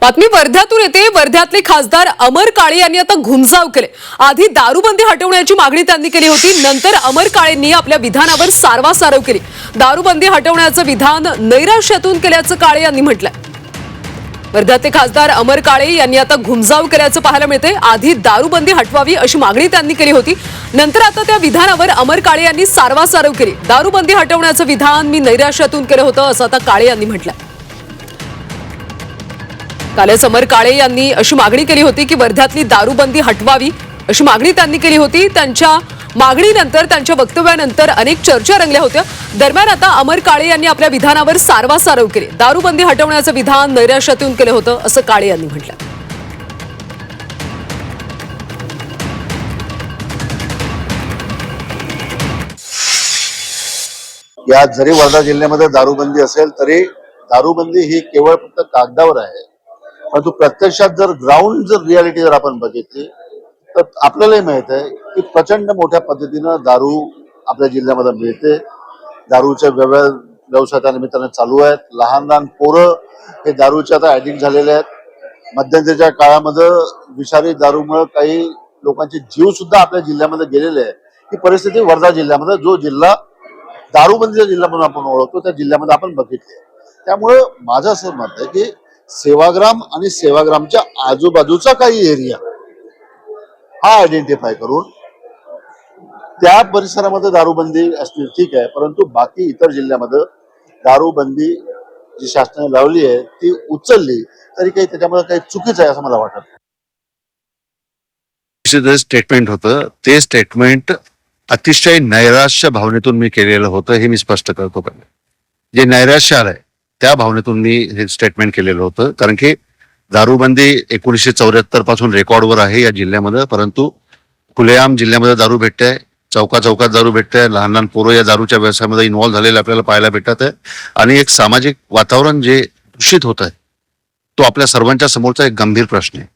बातमी वर्ध्यातून येते. वर्ध्यातले खासदार अमर काळे यांनी आता घुमजाव केले. आधी दारूबंदी हटवण्याची मागणी त्यांनी केली होती. नंतर अमर काळेंनी आपल्या विधानावर सारवासारव केली. दारूबंदी हटवण्याचं विधान नैराश्यातून केल्याचं काळे यांनी म्हटलंय. वर्ध्याचे खासदार अमर काळे यांनी आता घुमजाव केल्याचं पाहायला मिळते आधी दारूबंदी हटवावी अशी मागणी त्यांनी केली होती. नंतर आता त्या विधानावर अमर काळे यांनी सारवासारव केली. दारूबंदी हटवण्याचं विधान मी नैराश्यातून केलं होतं असं आता काळे यांनी म्हटलं कालच समर काळे यांनी अशी मागणी केली होती की वर्ध्यातली दारूबंदी हटवावी अशी मागणी त्यांनी केली होती. त्यांच्या मागणीनंतर त्यांच्या वक्तव्यानंतर अनेक चर्चा रंगल्या होत्या. दरम्यान आता अमर काळे यांनी आपल्या विधानावर सारवासारव केली. दारूबंदी हटवण्याचं विधान नैराश्यातून केलं होतं असं काळे यांनी म्हटलं. या जरी वर्धा जिल्ह्यामध्ये दारूबंदी असेल तरी दारूबंदी ही केवळ फक्त कागदावर आहे. परंतु प्रत्यक्षात जर ग्राउंड जर रियालिटी जर आपण बघितली तर आपल्यालाही माहीत आहे की प्रचंड मोठ्या पद्धतीनं दारू आपल्या जिल्ह्यामध्ये मिळते. दारूच्या व्यवहार व्यवसाय त्या निमित्ताने चालू आहेत. लहान लहान पोरं हे दारूचे आता ऍडिक्ट झालेले आहेत. मध्यंतरीच्या काळामध्ये विषारी दारूमुळे काही लोकांचे जीव सुद्धा आपल्या जिल्ह्यामध्ये गेलेले आहे ही परिस्थिती वर्धा जिल्ह्यामध्ये जो जिल्हा दारूबंदीचा जिल्हा म्हणून आपण ओळखतो त्या जिल्ह्यामध्ये आपण बघितले त्यामुळं माझं असं मत आहे की सेवाग्राम आणि सेवाग्रामच्या आजूबाजूचा काही एरिया हा आयडेंटिफाय करून त्या परिसरामध्ये दारूबंदी असली ठीक आहे परंतु बाकी इतर जिल्ह्यामध्ये दारूबंदी जी शासनाने लावली आहे ती उचलली तरी काही त्याच्यामध्ये काही चुकीचं आहे असं मला वाटत नाही. स्टेटमेंट होतं ते स्टेटमेंट अतिशय नैराश्य भावनेतून मी केलेलं होतं हे मी स्पष्ट करतो पहिले जे नैराश्य आलंय त्या भावनेतून मी हे स्टेटमेंट केलेलं होतं. कारण की दारूबंदी एकोणीसशे चौऱ्याहत्तरपासून रेकॉर्डवर आहे या जिल्ह्यामध्ये. परंतु खुलेआम जिल्ह्यामध्ये दारू भेटते चौका चौकात दारू भेटते लहान लहान पोरं या दारूच्या व्यवसायामध्ये इन्व्हॉल्व्ह झालेले आपल्याला पाहायला भेटत आहे आणि एक सामाजिक वातावरण जे दूषित होत आहे तो आपल्या सर्वांच्या समोरचा एक गंभीर प्रश्न आहे.